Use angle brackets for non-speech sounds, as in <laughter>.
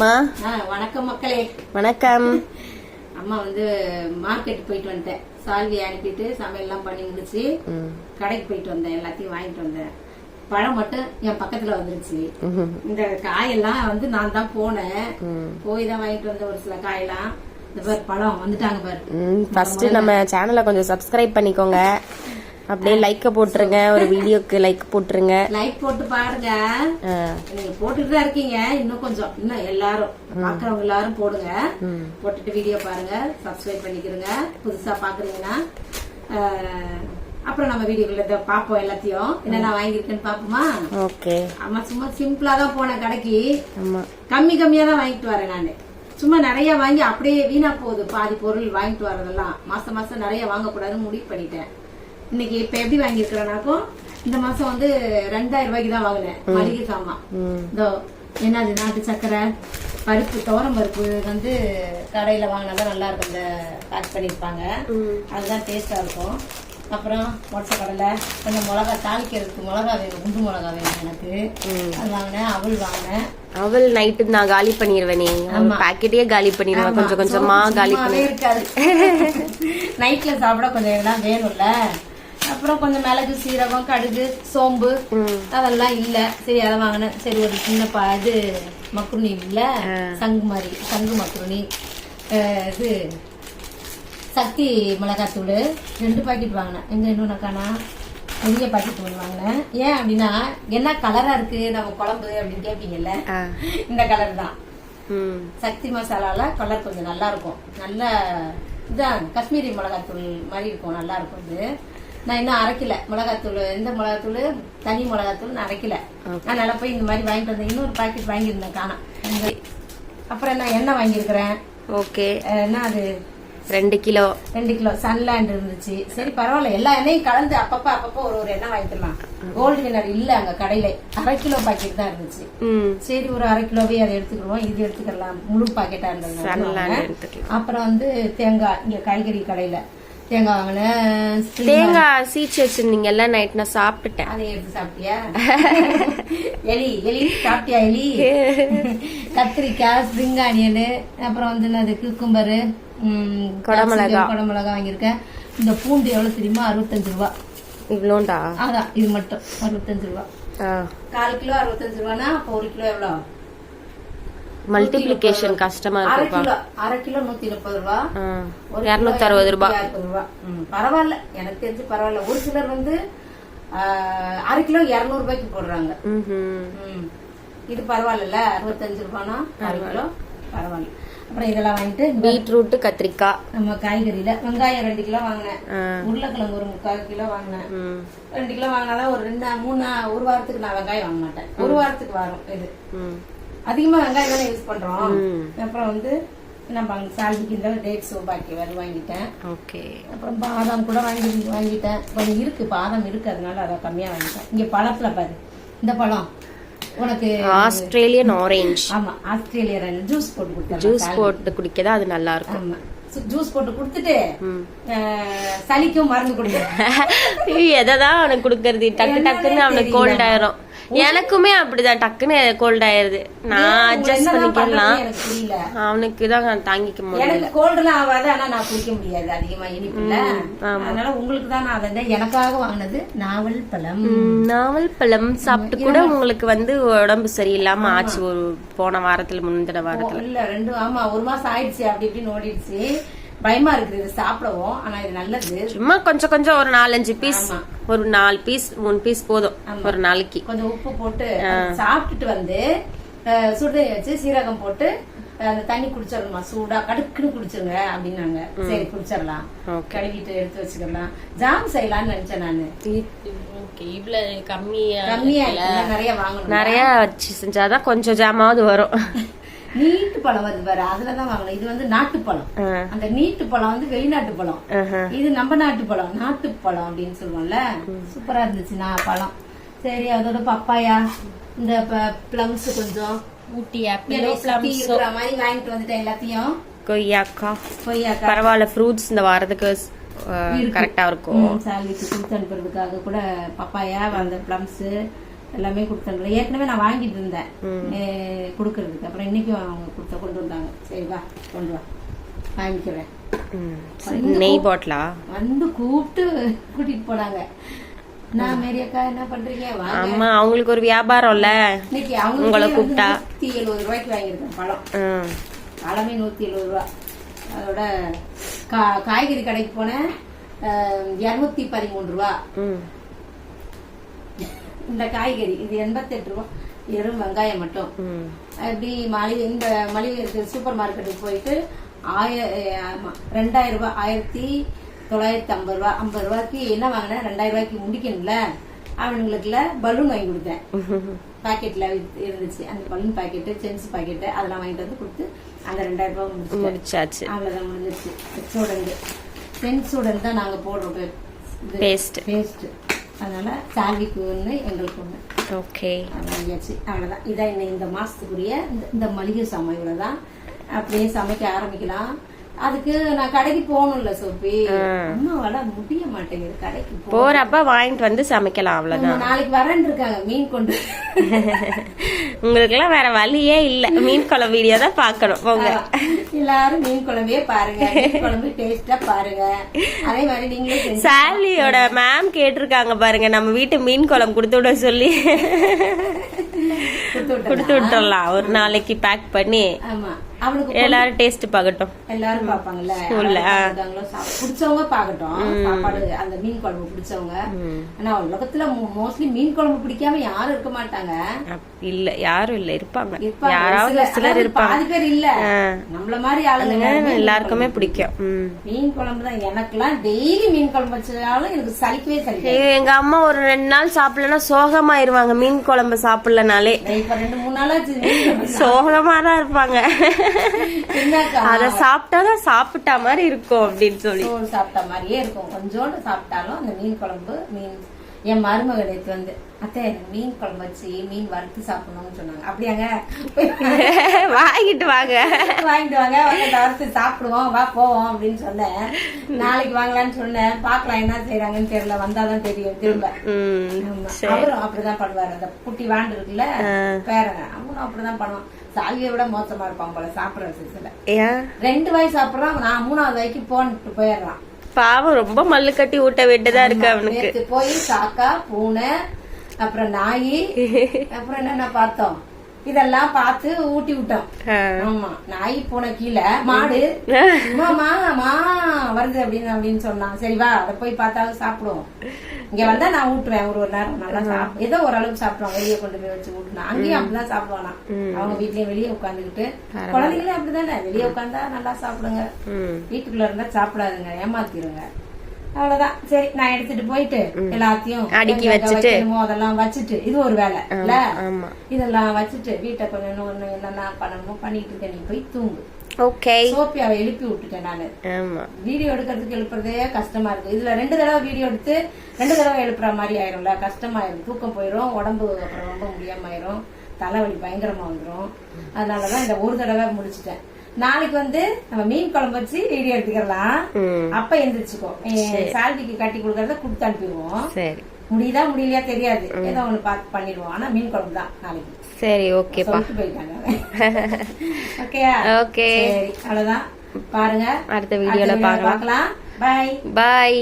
வணக்கம் மக்களே. வணக்கம். அம்மா வந்து மார்க்கெட் போயிட்டு வந்துட்டேன். சால்வி அனுப்பிட்டு சமையல்லாம் பண்ணி முடிச்சு. கடைக்கு போயிட்டு வந்தேன். எல்லாத்தையும் வாங்கிட்டு வந்தேன். பழம் மட்டும் என் பக்கத்துல வந்துருச்சு. இந்த காயெல்லாம் வந்து நான் தான் போனேன். போய் தான் வாங்கிட்டு வந்த ஒரு சில காயெல்லாம். இந்த பாரு பழம் வந்துட்டாங்க பாரு. ஃபர்ஸ்ட் நம்ம சேனலை கொஞ்சம் சப்ஸ்கிரைப் பண்ணிக்கோங்க. அப்படியே லைக்க போட்டுருங்க. ஒரு வீடியோக்கு லைக் போட்டுருங்க. லைக் போட்டு பாருங்க. நீங்க போட்டுட்டு தான் இருக்கீங்க. இன்னும் கொஞ்சம் இன்னும் எல்லாரும் பாக்குறவங்க எல்லாரும் போடுங்க. போட்டுட்டு வீடியோ பாருங்க. சப்ஸ்கிரைப் பண்ணிக்கிறங்க புதுசா பாக்குறீங்கன்னா அப்புறம் நம்ம வீடியோக்குள்ள இதை பார்ப்போம் எல்லாத்தையும். என்னென்ன வாங்கியிருக்கேன்னு பாப்போமா ஓகே. ஆமா சும்மா சிம்பிளா தான் போனேன் கடைக்கு. கம்மி கம்மியா தான் வாங்கிட்டு வரேன் நானு. சும்மா நிறைய வாங்கி அப்படியே வீணா போகுது. பாதி பொருள் வாங்கிட்டு வரதெல்லாம். மாசம் மாசம் நிறைய வாங்கக்கூடாதுன்னு முடிவு பண்ணிட்டேன். இன்னைக்கு இப்ப எப்படி வாங்கியிருக்கிறேனாக்கும் இந்த மாசம் வந்து ரெண்டாயிரம் ரூபாய்க்கு தான் வாங்கினேன். மளிகை சாமான். இதோ என்னது நாட்டு சக்கரை பருப்பு துவரம் பருப்பு வந்து கடையில வாங்கினாதான் நல்லா இருக்கும். இந்த பேக் பண்ணிருப்பாங்க அதுதான் டேஸ்டா இருக்கும். அப்புறம் மொச்சை கடலை கொஞ்சம் மிளகா தாளிக்கிறதுக்கு மிளகா வேணும் குண்டு மிளகா வேணும் எனக்கு. அது வாங்கினேன் அவள் வாங்கினேன். அவள் நைட்டு நான் காலி பண்ணிடுவேனே அவள் பாக்கெட்டே காலி பண்ணிடுவேன் கொஞ்சம் கொஞ்சமா காலி சும்மாவே இருக்காது. <laughs> <laughs> நைட்ல சாப்பிட கொஞ்சம் இதெல்லாம் வேணும்ல. அப்புறம் கொஞ்சம் மிளகு சீரகம் கடுகு சோம்பு அதெல்லாம் இல்ல. சரி அதை வாங்கினேன். சரி ஒரு சின்ன பா இது மக்குருணி இல்ல? சங்கு மாதிரி சங்கு மக்குருணி அஹ் இது சக்தி மிளகாத்தூள். ரெண்டு பாக்கெட் வாங்கினேன். எங்க இன்னொன்று காணா பெரிய பாக்கெட் ஒன்று வாங்கினேன். ஏன் அப்படின்னா என்ன கலரா இருக்கு? நம்ம குழம்பு அப்படின்னு கேட்பீங்கல்ல. இந்த கலர் தான். சக்தி மசாலால கலர் கொஞ்சம் நல்லா இருக்கும். நல்ல இதான் காஷ்மீரி மிளகாத்தூள் மாதிரி இருக்கும். நல்லா இருக்கும் இது. நான் இன்னும் அரைக்கல. மிளகாத்தூள் எந்த மிளகாத்தூள்? தனி மிளகாத்தூள் நான் அரைக்கல. அதனால போய் இந்த மாதிரி வாங்கிட்டு வந்தேன். இன்னொரு பாக்கெட் வாங்கியிருந்தேன் காணாம் அப்புறம் என்ன எண்ணெய் வாங்கியிருக்கிறேன் ஓகே என்ன அது? ரெண்டு கிலோ. ரெண்டு கிலோ. சன்லேண்ட் இருந்துச்சு. சரி பரவாயில்ல. எல்லா எண்ணெயும் கலந்து அப்பப்ப அப்பப்போ ஒரு ஒரு எண்ணெய் வாங்கிக்கலாம் கோல்டு வினர் இல்ல அங்க கடையில. அரை கிலோ பாக்கெட் தான் இருந்துச்சு. சரி ஒரு அரை கிலோவே அதை எடுத்துக்கிடுவோம். இது எடுத்துக்கலாம் முழு பாக்கெட்டா இருந்தது அப்புறம் வந்து தேங்காய் இங்க காய்கறி கடையில. தேங்காய் வாங்கினேன் தேங்காய் சீச்சு வச்சிருந்தீங்கல்ல நைட் நான் சாப்பிட்டுட்டேன். அதை எடுத்து சாப்பிட்டியா? <laughs> எலி எலி சாப்பிட்டியா எலி? <laughs> கத்திரிக்காய் ஸ்ப்ரிங் ஆனியனு அப்புறம் வந்து என்னது குக்கும்பரு குடமிளகா. குடமிளகா வாங்கியிருக்கேன். இந்த பூண்டு எவ்வளவு தெரியுமா? அறுபத்தஞ்சு ரூபா. இவ்வளோண்டா? அதான் இது மட்டும் அறுபத்தஞ்சு ரூபா. கால் கிலோ அறுபத்தஞ்சு ரூபானா அப்போ ஒரு கிலோ எவ்வளோ மல்டிப்ளிகேஷன் கஷ்டமா இருக்குப்பா கிலோ அரை கிலோ நூத்தி முப்பது ரூபா. இரநூத்தி அறுபது ரூபா பரவாயில்ல. எனக்கு தெரிஞ்சு பரவாயில்ல. ஒரு சிலர் வந்து அரை கிலோ இருநூறு ரூபாய்க்கு போடுறாங்க. இது பரவாயில்ல அறுபத்தஞ்சு ரூபானா? அரை கிலோ? பரவாயில்ல. அப்புறம் இதெல்லாம் வாங்கிட்டு பீட்ரூட் கத்திரிக்காய். நம்ம காய்கறியில வெங்காயம் ரெண்டு கிலோ வாங்கினேன். உருளைக்கிழங்கு ஒரு முக்கால் கிலோ வாங்கினேன். ரெண்டு கிலோ வாங்கினாதான் ஒரு ரெண்டு மூணு ஒரு வாரத்துக்கு நான் வெங்காயம் வாங்க மாட்டேன். ஒரு வாரத்துக்கு வரும் இது. ம் அதிகமா வெங்காயம் தானே யூஸ் பண்றோம். ம். அப்புறம் வந்து நம்ம அங்க சால்விக்கு இந்த டேட் சோபாக்கி வேறு வாங்கிட்டேன். ஓகே. அப்புறம் பாதாம் கூட வாங்கி வாங்கிட்டேன். கொஞ்சம் இருக்கு பாதாம் இருக்கு அதனால அதை கம்மியா வாங்கிட்டேன். இங்க பழத்துல பாரு. இந்த பழம். உனக்கு ஆஸ்திரேலியன் ஆரஞ்சு ஆமா ஆஸ்திரேலியா ஜூஸ் போட்டு கொடுத்தேன் ஜூஸ் போட்டு குடிக்கதா அது நல்லா இருக்கும். ஆமா. ஜூஸ் போட்டு கொடுத்துட்டு சளிக்கும் மருந்து கொடுங்க <laughs> எதான் அவனுக்கு கொடுக்கறது? டக்கு டக்குன்னு அவனுக்கு கோல்ட் ஆயிரும். எனக்குமே அப்படிதான் டக்குன்னு கோல்ட் ஆயிருது. நான் அட்ஜஸ்ட் பண்ணிக்கலாம். அவனுக்கு தான் தாங்கிக்க முடியும் எனக்கு கோல்டுலாம் ஆகாது ஆனா நான் குடிக்க முடியாது. அதிகமா இனிப்புல. அதனால உங்களுக்கு தான் நான் அதை எனக்காக வாங்கினது நாவல் பழம். நாவல் பழம் சாப்பிட்டு கூட உங்களுக்கு வந்து உடம்பு சரியில்லாம ஆச்சு. ஒரு போன வாரத்துல முந்தின வாரத்துல. இல்ல ரெண்டு ஆமா ஒரு மாசம் ஆயிடுச்சு அப்படி இப்படின்னு ஓடிடுச்சு. பயமா இருக்குது. இது சாப்பிடவும் ஆனா இது நல்லது. சும்மா கொஞ்சம் கொஞ்சம் ஒரு நாலஞ்சு பீஸ் ஒரு நாலு பீஸ் மூணு பீஸ் போதும். ஒரு நாளைக்கு. கொஞ்சம் உப்பு போட்டு சாப்பிட்டுட்டு வந்து சுடுதண்ணி வச்சு சீரகம் போட்டு அந்த தண்ணி குடிச்சிடணுமா? சூடா கடுக்குன்னு குடிச்சிருங்க அப்படின்னாங்க. சரி குடிச்சிடலாம். கழுவிட்டு எடுத்து வச்சுக்கலாம். ஜாம் செய்யலாம்னு நினைச்சேன் நானு. இவ்வளவு கம்மியா கம்மியா நிறைய வாங்கணும்? நிறைய வச்சு செஞ்சாதான் கொஞ்சம் ஜாமாவது வரும். <laughs> நீட்டு பழம் வருது பாரு அதுலதான் வாங்கணும். இது வந்து நாட்டு பழம். அந்த நீட்டு பழம் வந்து வெளிநாட்டு பழம். இது நம்ம நாட்டு பழம் நாட்டு பழம் அப்படின்னு சொல்லுவோம்ல. சூப்பரா இருந்துச்சு நான் பழம். சரி அதோட பப்பாயா இந்த பிளம்ஸ் கொஞ்சம். ஊட்டி இருக்கிற மாதிரி வாங்கிட்டு வந்துட்டேன் எல்லாத்தையும். கொய்யாக்கா. கொய்யாக்கா. பரவாயில்ல ஃப்ரூட்ஸ் இந்த வாரத்துக்கு கரெக்டா இருக்கும். சாலிக்கு கொடுத்து அனுப்புறதுக்காக கூட பப்பாயா அந்த பிளம்ஸ் எல்லாமே கொடுத்தாங்க ஏற்கனவே நான் வாங்கிட்டு இருந்தேன். கொடுக்கறதுக்கு. அப்புறம் இன்னைக்கு அவங்க கொடுத்த கொண்டு வந்தாங்க. சரி வா கொண்டு வா. வாங்கிக்கிறேன். நெய் பாட்டிலா? வந்து கூப்பிட்டு கூட்டிட்டு போனாங்க. நான் மேரி அக்கா என்ன பண்றீங்க? ஆமா அவங்களுக்கு ஒரு வியாபாரம்ல. இன்னைக்கு உங்களை அவங்க கூப்பிட்டா. நூத்தி எழுபது ரூபாய்க்கு வாங்கியிருக்கேன் பழம். பழமே நூத்தி எழுபது ரூபா. அதோட காய்கறி கடைக்கு போனேன். இரநூத்தி பதிமூணு ரூபா. இந்த காய்கறி இது எண்பத்தெட்டு ரூபா. வெறும் வெங்காயம் மட்டும். ம். அப்படி மளிகை இந்த மளிகை சூப்பர் மார்க்கெட்டுக்கு போயிட்டு ஆய ரெண்டாயிரம் ரூபாய் ஆயிரத்தி தொள்ளாயிரத்தி ஐம்பது ரூபா. ஐம்பது ரூபாய்க்கு என்ன வாங்கினேன்? ரெண்டாயிரம் ரூபாய்க்கு முடிக்கணும்ல? அவனுங்களுக்குல பலூன் வாங்கி கொடுத்தேன். <laughs> பாக்கெட்ல இருந்துச்சு. அந்த பலூன் பாக்கெட்டு சென்ஸ் பாக்கெட்டு அதெல்லாம் வாங்கிட்டு வந்து கொடுத்து அந்த ரெண்டாயிரம் ரூபாய் முடிச்சாச்சு. அவ்வளவுதான் முடிஞ்சிருச்சு. சென்சோடங்கு சென்சோடன் தான் நாங்க போடுறோம். Paste. பேஸ்ட் அதனால சால்விக்கு ஒண்ணு எங்களுக்கு ஒண்ணு. ஓகே. வாங்கியாச்சு அவ்வளவுதான். இதான் இந்த மாசத்துக்குரிய இந்த- இந்த மளிகை சாமான் இவ்வளவுதான். அப்படியே சமைக்க ஆரம்பிக்கலாம். அதுக்கு நான் கடைக்கு போகணும்ல சோபி அம்மாவால முடிய மாட்டேங்குது கடைக்கு போறப்ப வாங்கிட்டு வந்து சமைக்கலாம் அவ்வளவுதான். நாளைக்கு வரேன் இருக்காங்க மீன் கொண்டு. <laughs> உங்களுக்கெல்லாம் வேற வழியே இல்ல. மீன் குழம்பு வீடியோ தான் பாக்கணும் போங்க. எல்லாரும் மீன் குழம்பே பாருங்க. மீன் குழம்பு டேஸ்டா பாருங்க. அதே மாதிரி நீங்களும் செஞ்சு சாலியோட மேம் கேட்டிருக்காங்க பாருங்க. நம்ம வீட்டு மீன் குழம்பு கொடுத்து விட சொல்லி. கொடுத்து விட்டுறலாம் ஒரு நாளைக்கு பேக் பண்ணி. ஆமா. அவனுக்கு எல்லாரும் டேஸ்ட் பார்க்கட்டும். எல்லாரும். சாப்பிட்டாங்களோ, சாப்~ பிடிச்சவங்க பாக்கட்டும் சாப்பாடு அந்த மீன் குழம்பு பிடிச்சவங்க. ஆனா உலகத்துல மோஸ்ட்லி மீன் குழம்பு பிடிக்காம யாரும் இருக்க மாட்டாங்க. இல்ல யாரும் இல்ல இருப்பாங்க. யாராவது சிலர் இருப்பாங்க பாதி பேர் இல்ல. நம்மள மாதிரி ஆளுங்க எல்லாருமே எல்லாருக்குமே பிடிக்கும். ம். மீன் குழம்பு தான் எனக்கெல்லாம் டெய்லி மீன் குழம்பு வச்சாலும் எனக்கு சலிக்கவே சலிக்காது. ஏய், எங்க அம்மா ஒரு ரெண்டு நாள் சாப்பிடலன்னா சோகமாயிருவாங்க மீன் குழம்பு சாப்பிடலனாலே. இப்ப ரெண்டு மூணு நாளாச்சு சோகமா தான் இருப்பாங்க. அத சாப்பிட்டாதான் சாப்பிட்டா மாதிரி இருக்கும் அப்படின்னு சொல்லி. சாப்பிட்ட மாதிரியே இருக்கும். கொஞ்சோண்டு சாப்பிட்டாலும் அந்த மீன் குழம்பு மீன் என் மருமக நேத்து வந்து அத்தை எனக்கு மீன் குழம்பு வச்சு மீன் வறுத்து சாப்பிடணும்னு சொன்னாங்க. அப்படியாங்க. <laughs> வாங்கிட்டு வாங்க. வாங்கிட்டு வாங்க. வறுத்து சாப்பிடுவோம். வா போவோம் அப்படின்னு சொன்னேன். நாளைக்கு வாங்கலாம்னு சொன்னேன். பார்க்கலாம் என்ன செய்யறாங்கன்னு தெரியல. வந்தாதான் தெரியும். திரும்ப. அவரும் அப்படிதான் பண்ணுவாரு. அந்த குட்டி வாண்டு இருக்குல்ல பேரங்க அவனும் அப்படிதான் பண்ணுவான். சாலியை விட மோசமா இருப்பான் போல சாப்பிடுற விஷயத்துல ரெண்டு வாய் சாப்பிடுறான். நான் மூணாவது வாய்க்கு போன்ட்டு போயிடுறான். பாவம் ரொம்ப மல்லு கட்டி ஊட்ட வேண்டியதா இருக்கு அவனுக்கு. போய் காக்கா பூனை அப்புறம் நாய் அப்புறம் என்னென்ன பார்த்தோம்? இதெல்லாம் பார்த்து ஊட்டி விட்டோம். ஆமா நாய் பூனை கீழே மாடு. மாமா மா வருது அப்படின்னு அப்படின்னு சொன்னான். சரி வா அதை போய் பார்த்தாவது சாப்பிடுவோம். இங்க வந்தா நான் ஊட்டுவேன் ஒரு ஒரு நேரம் நல்லா சாப்பிடும் ஏதோ ஓரளவுக்கு சாப்பிடுவான் வெளியே கொண்டு போய் வச்சு ஊட்டுனா. அங்கேயும் அப்படிதான் சாப்பிடுவானா. அவங்க வீட்லயும் வெளியே உட்காந்துக்கிட்டு. குழந்தைங்களும் அப்படிதானே வெளியே உட்காந்தா நல்லா சாப்பிடுங்க. வீட்டுக்குள்ள இருந்தா சாப்பிடாதுங்க ஏமாத்திருங்க. அவ்வளவுதான். சரி நான் எடுத்துட்டு போயிட்டு எல்லாத்தையும் அடுக்கி வச்சுட்டு. அதெல்லாம் வச்சுட்டு இது ஒரு வேலை இல்ல? இதெல்லாம் வச்சுட்டு வீட்டை கொஞ்சம் ஒண்ணு என்னென்ன பண்ணணுமோ பண்ணிட்டு இருக்க நீ போய் தூங்கு. ஓகே. சோப்பியாவை எழுப்பி விட்டுட்டேன் நானு. வீடியோ எடுக்கிறதுக்கு எழுப்புறதே கஷ்டமா இருக்கு. இதுல ரெண்டு தடவை வீடியோ எடுத்து ரெண்டு தடவை எழுப்புற மாதிரி ஆயிரும்ல கஷ்டமாயிரும். தூக்கம் போயிரும் உடம்பு அப்புறம் ரொம்ப முடியாம ஆயிரும். தலைவலி பயங்கரமா வந்துரும். அதனாலதான் இந்த ஒரு தடவை முடிச்சிட்டேன். நாளைக்கு வந்து நம்ம மீன் குழம்பு வச்சு வீடியோ எடுத்துக்கலாம். அப்ப எந்திரிச்சுக்கோ. சால்விக்கு கட்டி கொடுக்கறத கொடுத்து அனுப்பிடுவோம். சரி. முடியுதா முடியலையா தெரியாது. ஏதோ ஒண்ணு பார்த்து பண்ணிடுவோம். ஆனா மீன் குழம்பு தான் நாளைக்கு. சரி சொல்லிட்டு போயிட்டாங்க. <laughs> ஓகேயா ஓகே சரி அவ்வளவுதான். பாருங்க. அடுத்த வீடியோல பார்க்கலாம். பாய் பாய்